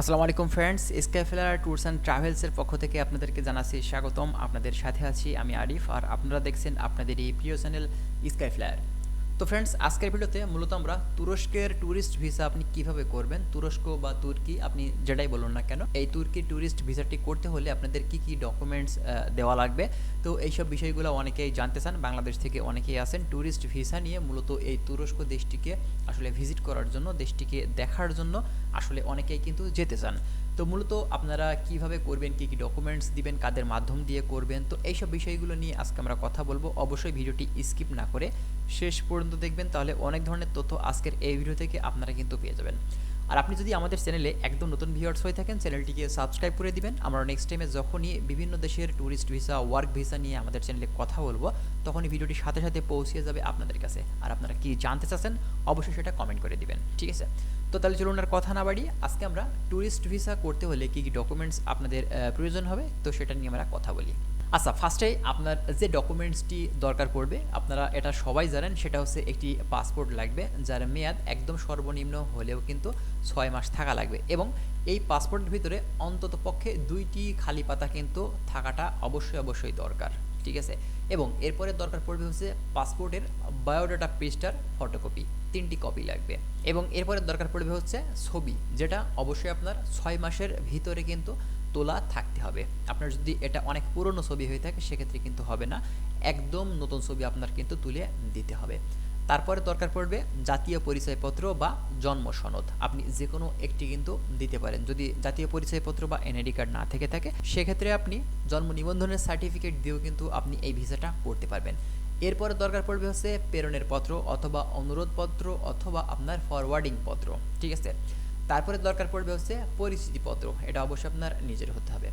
আসসালামু আলাইকুম friends sky flyer tours and ট্রাভেলসের পক্ষ থেকে আপনাদেরকে জানাচ্ছি স্বাগতম। আপনাদের সাথে আছি আমি আরিফ, আর আপনারা দেখছেন আপনাদের এই প্রিয় চ্যানেল স্কাইফ্লায়ার তো ফ্রেন্ডস আজকের ভিডিওতে মূলত আমরা তুরস্কের ট্যুরিস্ট ভিসা আপনি কীভাবে করবেন, তুরস্ক বা তুর্কি আপনি যেটাই বলুন না কেন, এই তুর্কি ট্যুরিস্ট ভিসাটি করতে হলে আপনাদের কি কি ডকুমেন্টস দেওয়া লাগবে? তো এইসব বিষয়গুলো অনেকেই জানতে চান, বাংলাদেশ থেকে অনেকেই আসেন ট্যুরিস্ট ভিসা নিয়ে। মূলত এই তুরস্ক দেশটিকে আসলে ভিজিট করার জন্য, দেশটিকে দেখার জন্য আসলে অনেকেই কিন্তু যেতে চান। তো মূলত আপনারা কীভাবে করবেন, কি কি ডকুমেন্টস দিবেন, কাদের মাধ্যম দিয়ে করবেন, তো এইসব বিষয়গুলো নিয়ে আজকে আমরা কথা বলব। অবশ্যই ভিডিওটি স্কিপ না করে শেষ পর্যন্ত দেখবেন, তাহলে অনেক ধরনের তথ্য আজকের এই ভিডিও থেকে আপনারা কিন্তু পেয়ে যাবেন। আর আপনি যদি আমাদের চ্যানেলে একদম নতুন ভিউয়ার্স হয়ে থাকেন, চ্যানেলটিকে সাবস্ক্রাইব করে দিবেন। আমরা নেক্সট টাইমে যখনই বিভিন্ন দেশের ট্যুরিস্ট ভিসা ওয়ার্ক ভিসা নিয়ে আমাদের চ্যানেলে কথা বলব, তখনই ভিডিওটি সাথে সাথে পৌঁছে যাবে আপনাদের কাছে। আর আপনারা কি জানতে চাচ্ছেন, অবশ্যই সেটা কমেন্ট করে দিবেন, ঠিক আছে? তো তাহলে চলুন আর কথা না বাড়িয়ে, আজকে আমরা ট্যুরিস্ট ভিসা করতে হলে কী কী ডকুমেন্টস আপনাদের প্রয়োজন হবে, তো সেটা নিয়ে আমরা কথা বলি। আচ্ছা ফার্স্টে আপনার যে ডকুমেন্টসটি দরকার পড়বে, আপনারা এটা সবাই জানেন, সেটা হচ্ছে একটি পাসপোর্ট লাগবে, যার মেয়াদ একদম সর্বনিম্ন হলেও কিন্তু ছয় মাস থাকা লাগবে। এবং এই পাসপোর্টের ভিতরে অন্তত পক্ষে দুইটি খালি পাতা কিন্তু থাকাটা অবশ্যই অবশ্যই দরকার, ঠিক আছে? এবং এরপরে দরকার পড়বে হচ্ছে পাসপোর্টের বায়োডাটা পেজটার ফটোকপি তিনটি কপি লাগবে। এবং এরপরে দরকার পড়বে হচ্ছে ছবি, যেটা অবশ্যই আপনার ছয় মাসের ভিতরে কিন্তু তোলা থাকতে হবে। আপনার যদি এটা অনেক পুরনো ছবি হয়ে থাকে, সেক্ষেত্রে কিন্তু হবে না। একদম নতুন ছবি আপনার কিন্তু তুলে দিতে হবে। তারপরে দরকার পড়বে জাতীয় পরিচয়পত্র বা জন্ম সনদ। আপনি যে কোনো একটি কিন্তু দিতে পারেন। যদি জাতীয় পরিচয়পত্র বা এনআইডি কার্ড না থেকে থাকে, সেক্ষেত্রে আপনি জন্ম নিবন্ধনের সার্টিফিকেট দিয়েও কিন্তু আপনি এই ভিসাটা করতে পারবেন। এরপরে দরকার পড়বে হচ্ছে প্রেরণের পত্র অথবা অনুরোধপত্র অথবা আপনার ফরওয়ার্ডিং পত্র। ঠিক আছে? তারপরে দরকার পড়বে হচ্ছে পরিচিতিপত্র। এটা অবশ্যই আপনার নিজের হতে হবে।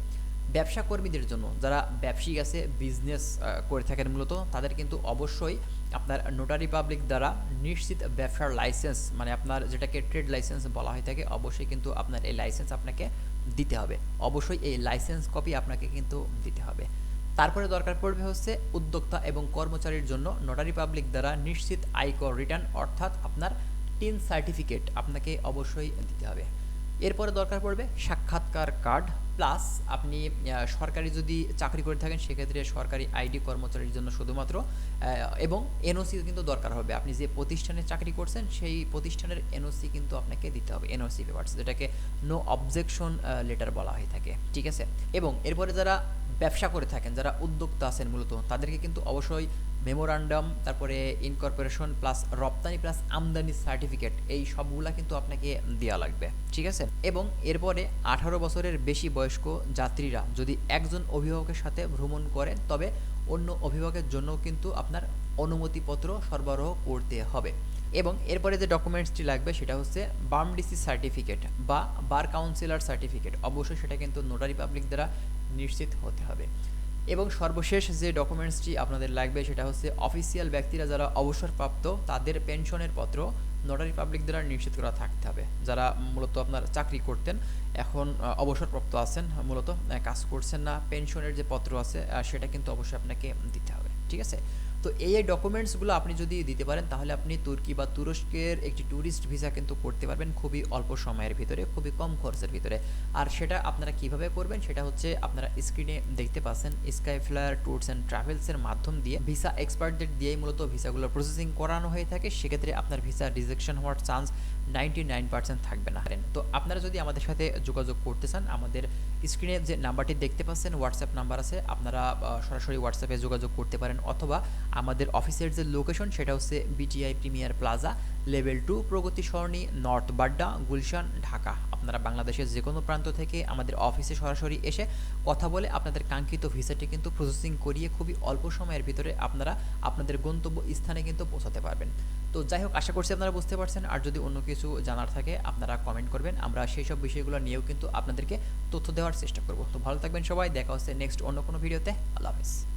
ব্যবসা কর্মীদের জন্য যারা ব্যবসায়িক আছে বিজনেস করে থাকেন মূলত, তাদের কিন্তু অবশ্যই আপনার নোটারি পাবলিক দ্বারা নিশ্চিত ব্যবসার লাইসেন্স মানে আপনার যেটাকে ট্রেড লাইসেন্স বলা হয়ে থাকে, অবশ্যই কিন্তু আপনার এই লাইসেন্স আপনাকে দিতে হবে। অবশ্যই এই লাইসেন্স কপি আপনাকে কিন্তু দিতে হবে। তারপরে দরকার পড়বে হচ্ছে উদ্যোক্তা এবং কর্মচারীর জন্য নোটারি পাবলিক দ্বারা নিশ্চিত আয়কর রিটার্ন অর্থাৎ আপনার টিন সার্টিফিকেট আপনাকে অবশ্যই দিতে হবে। এরপরে দরকার পড়বে সাক্ষাৎকার কার্ড প্লাস আপনি সরকারি যদি চাকরি করে থাকেন, সেক্ষেত্রে সরকারি আইডি কর্মচারীর জন্য শুধুমাত্র এবং এনওসি কিন্তু দরকার হবে। আপনি যে প্রতিষ্ঠানে চাকরি করছেন, সেই প্রতিষ্ঠানের এনওসি কিন্তু আপনাকে দিতে হবে এনওসি পেপার্স যেটাকে নো অবজেকশন লেটার বলা হয়ে থাকে, ঠিক আছে? এবং এরপরে যারা ব্যবসা করে থাকেন, যারা উদ্যোক্তা আছেন মূলত, তাদেরকে কিন্তু অবশ্যই মেমোরান্ডাম তারপরে ইনকর্পোরেশন প্লাস রপ্তানি প্লাস আমদানি সার্টিফিকেট এই সবগুলা কিন্তু আপনাকে দেওয়া লাগবে, ঠিক আছে? এবং এরপরে আঠারো বছরের বেশি বয়স্ক যাত্রীরা যদি একজন অভিভাবকের সাথে ভ্রমণ করেন তবে অন্য অভিভাবকের জন্য কিন্তু আপনার অনুমতিপত্র সরবরাহ করতে হবে। এবং এরপরে যে ডকুমেন্টসটি লাগবে, সেটা হচ্ছে বার্মডিসি সার্টিফিকেট বা বার কাউন্সিলর সার্টিফিকেট অবশ্যই সেটা কিন্তু নোটারি পাবলিক দ্বারা নিশ্চিত হতে হবে। এবং সর্বশেষ যে ডকুমেন্টসটি আপনাদের লাগবে সেটা হচ্ছে অফিসিয়াল ব্যক্তিরা যারা অবসরপ্রাপ্ত, তাদের পেনশনের পত্র নোটারি পাবলিক দ্বারা নিশ্চিত করা থাকতে হবে। যারা মূলত আপনার চাকরি করতেন, এখন অবসরপ্রাপ্ত আছেন, মূলত কাজ করছেন না, পেনশনের যে পত্র আছে সেটা কিন্তু অবশ্যই আপনাকে দিতে হবে। ঠিক আছে? তো এই এই ডকুমেন্টসগুলো আপনি যদি দিতে পারেন, তাহলে আপনি তুর্কি বা তুরস্কের একটি ট্যুরিস্ট ভিসা কিন্তু করতে পারবেন খুবই অল্প সময়ের ভিতরে, খুবই কম খরচের ভিতরে। আর সেটা আপনারা কীভাবে করবেন, সেটা হচ্ছে আপনারা স্ক্রিনে দেখতে পাচ্ছেন স্কাই ফ্লায়ার ট্যুরস অ্যান্ড ট্রাভেলসের মাধ্যম দিয়ে ভিসা এক্সপার্টদের দিয়েই মূলত ভিসাগুলো প্রসেসিং করানো হয়ে থাকে। সেক্ষেত্রে আপনার ভিসা রিজেকশন হওয়ার চান্স নাইনটি নাইন পার্সেন্ট থাকবে না। তো আপনারা যদি আমাদের সাথে যোগাযোগ করতে চান, আমাদের স্ক্রিনে যে নাম্বারটি দেখতে পাচ্ছেন হোয়াটসঅ্যাপ নাম্বার আছে, আপনারা সরাসরি হোয়াটসঅ্যাপে যোগাযোগ করতে পারেন। অথবা আমাদের অফিসের যে লোকেশন সেটা হচ্ছে BTI premier plaza level two Pragati Sarani north Badda Gulshan Dhaka আপনারা বাংলাদেশের যে কোনো প্রান্ত থেকে আমাদের অফিসে সরাসরি এসে কথা বলে আপনাদের কাঙ্ক্ষিত ভিসাটি কিন্তু প্রসেসিং করিয়ে খুবই অল্প সময়ের ভিতরে আপনারা আপনাদের গন্তব্য স্থানে কিন্তু পৌঁছাতে পারবেন। তো যাই হোক, আশা করছি আপনারা বুঝতে পারছেন। আর যদি অন্য কিছু জানার থাকে, আপনারা কমেন্ট করবেন। আমরা সেই সব বিষয়গুলো নিয়েও কিন্তু আপনাদেরকে তথ্য দেওয়ার চেষ্টা করব। তো ভালো থাকবেন সবাই। দেখা হচ্ছে নেক্সট অন্য কোনো ভিডিওতে আল্লাহ হাফিজ।